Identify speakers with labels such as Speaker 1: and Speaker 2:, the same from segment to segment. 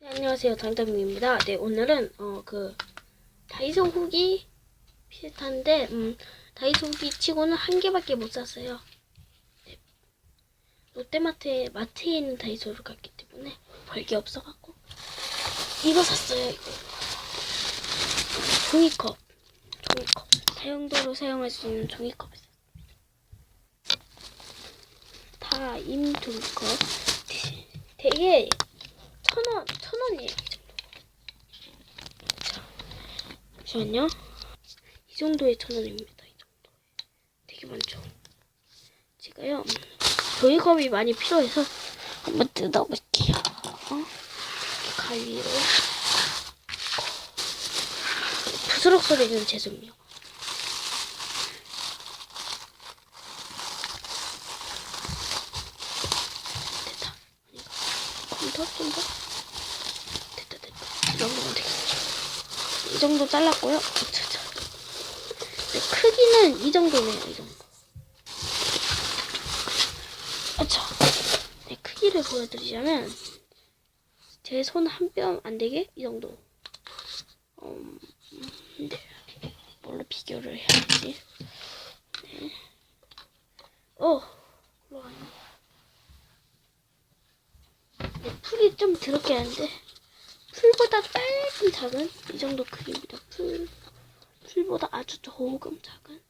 Speaker 1: 네, 안녕하세요. 장담입니다. 네, 오늘은 어 그 다이소 후기 비슷한데 음 다이소 후기 치고는 한 개밖에 못 샀어요. 네. 롯데마트에 마트에 있는 다이소를 갔기 때문에 벌게 없어 갖고 이거 샀어요. 이거 종이컵, 종이컵 다용도로 사용할 수 있는 종이컵을 샀습니다. 다 임 종이컵 되게 천 원, 천 원이에요. 이 정도. 자, 잠시만요. 이 정도의 천 원입니다. 이 정도. 되게 많죠. 제가요, 음, 종이컵이 많이 필요해서 한번 뜯어볼게요. 어? 가위로. 부스럭 소리는 죄송해요. 됐다. 아닌가? 좀 더, 좀 더. 됐다, 됐다. 이 정도면 되겠죠. 이 정도 잘랐고요. 네, 크기는 이 정도네요, 이 정도. 아차. 네, 크기를 보여드리자면, 제 손 한 뼘 안 되게 이 정도. 음, 네. 뭘로 비교를 해야지? 네. 어, 올라가네. 네, 풀이 좀 더럽게 하는데 풀보다 조금 작은 이 정도 크기입니다. 풀 풀보다 아주 조금 작은.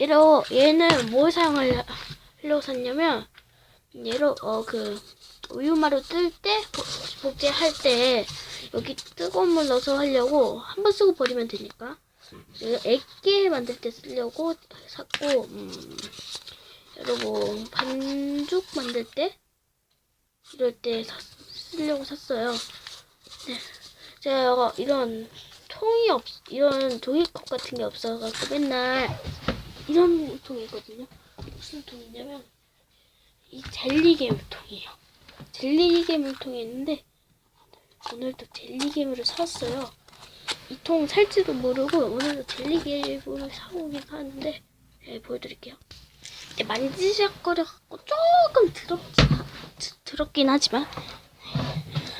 Speaker 1: 얘로 얘는 뭘 사용하려고 샀냐면 얘로 어 그 우유마루 뜰 때 복제할 때 여기 뜨거운 물 넣어서 하려고 한 번 쓰고 버리면 되니까 액게 만들 때 쓰려고 샀고 음, 여러분 반죽 만들 때 이럴 때 사, 쓰려고 샀어요. 네. 제가 이런 통이 없, 이런 종이컵 같은 게 없어갖고 맨날 이런 통이 있거든요. 무슨 통이냐면 이 젤리괴물 통이에요. 젤리괴물 통이 있는데 오늘도 젤리괴물을 샀어요. 이 통 살지도 모르고 오늘도 젤리괴물을 사고 오긴 하는데 네, 보여드릴게요. 네, 만지작거려갖고 조금 더럽지 드- 더럽긴 하지만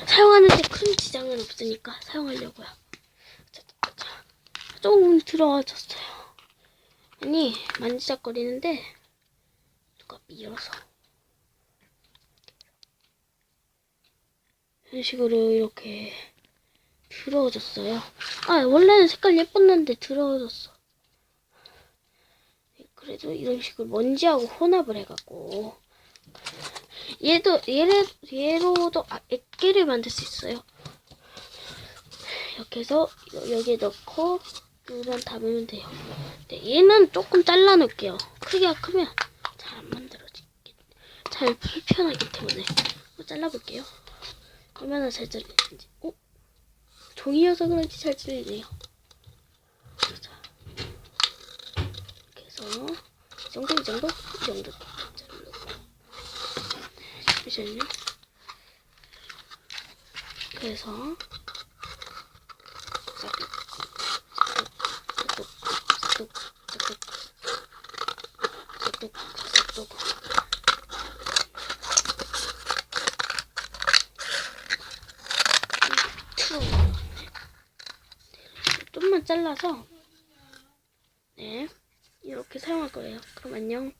Speaker 1: 사용하는데 큰 지장은 없으니까 사용하려고요. 조금 들어와졌어요. 아니 만지작거리는데 누가 밀어서 이런 식으로 이렇게 더러워졌어요. 아 원래는 색깔 예뻤는데 더러워졌어. 그래도 이런 식으로 먼지하고 혼합을 해갖고 얘도 얘를 얘로도 아, 액계를 만들 수 있어요. 이렇게 해서 여- 여기에 넣고 물만 담으면 돼요. 네, 얘는 조금 잘라 놓을게요. 크기가 크면 잘 안 만들어지게 잘 불편하기 때문에 잘라볼게요. 얼마나 잘 잘리는지. 어? 종이여서 그런지 잘 잘리네요. 자, 이렇게 해서 이 정도 이 정도 이 정도 잠시만요. 그래서. 좀만 잘라서 네 이렇게 사용할 거예요. 그럼 안녕.